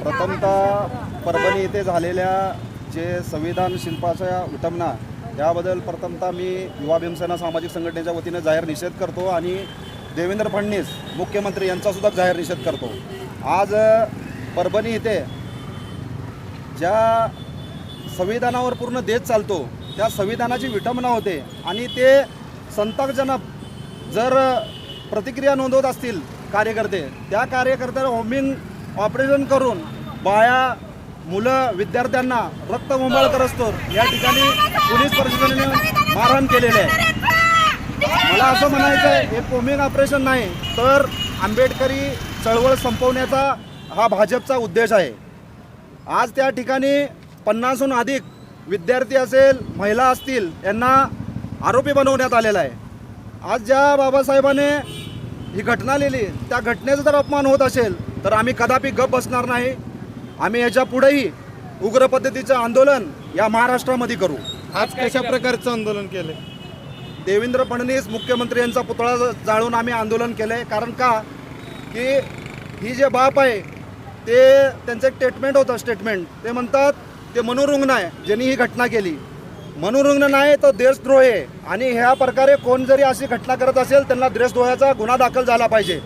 प्रथमतः परभणी येथे झालेल्या जे संविधान शिल्पाच्या विटंबना याबद्दल प्रथमतः मी युवा भीमसेना सामाजिक संघटनेच्या वतीने जाहीर निषेध करतो आणि देवेंद्र फडणवीस मुख्यमंत्री यांचासुद्धा जाहीर निषेध करतो. आज परभणी इथे ज्या संविधानावर पूर्ण देश चालतो त्या संविधानाची विटंबना होते आणि ते संतापजनक जर प्रतिक्रिया नोंदवत असतील कार्यकर्ते त्या कार्यकर्त्याला होमिंग ऑपरेशन करून बाया मुलं विद्यार्थ्यांना रक्तबोंबाळ करत असतो. या ठिकाणी पोलीस प्रशासनाने मारहाण केलेले आहे. मला असं म्हणायचं आहे हे कोमिंग ऑपरेशन नाही तर आंबेडकरी चळवळ संपवण्याचा हा भाजपचा उद्देश आहे. आज त्या ठिकाणी पन्नासहून अधिक विद्यार्थी असेल महिला असतील यांना आरोपी बनवण्यात आलेला आहे. आज ज्या बाबासाहेबाने ही घटना लिहिली त्या घटनेचा जर अपमान होत असेल तर आम्ही कदापि गप बसणार नाही. आम्ही याच्या पुढेही उग्र पद्धतीचं आंदोलन या महाराष्ट्रामध्ये करू. आज कशा प्रकारचं आंदोलन केलंय? देवेंद्र फडणवीस मुख्यमंत्री यांचा पुतळा जाळून आम्ही आंदोलन केलं आहे कारण का? की ही जे बाप आहे ते त्यांचं एक स्टेटमेंट होतं स्टेटमेंट ते म्हणतात ते मनोरुग्ण आहे ज्यांनी ही घटना केली. मनोरुग्ण नाही तर देशद्रोह आहे. आणि ह्या प्रकारे कोण जरी अशी घटना करत असेल त्यांना देशद्रोहाचा गुन्हा दाखल झाला पाहिजे.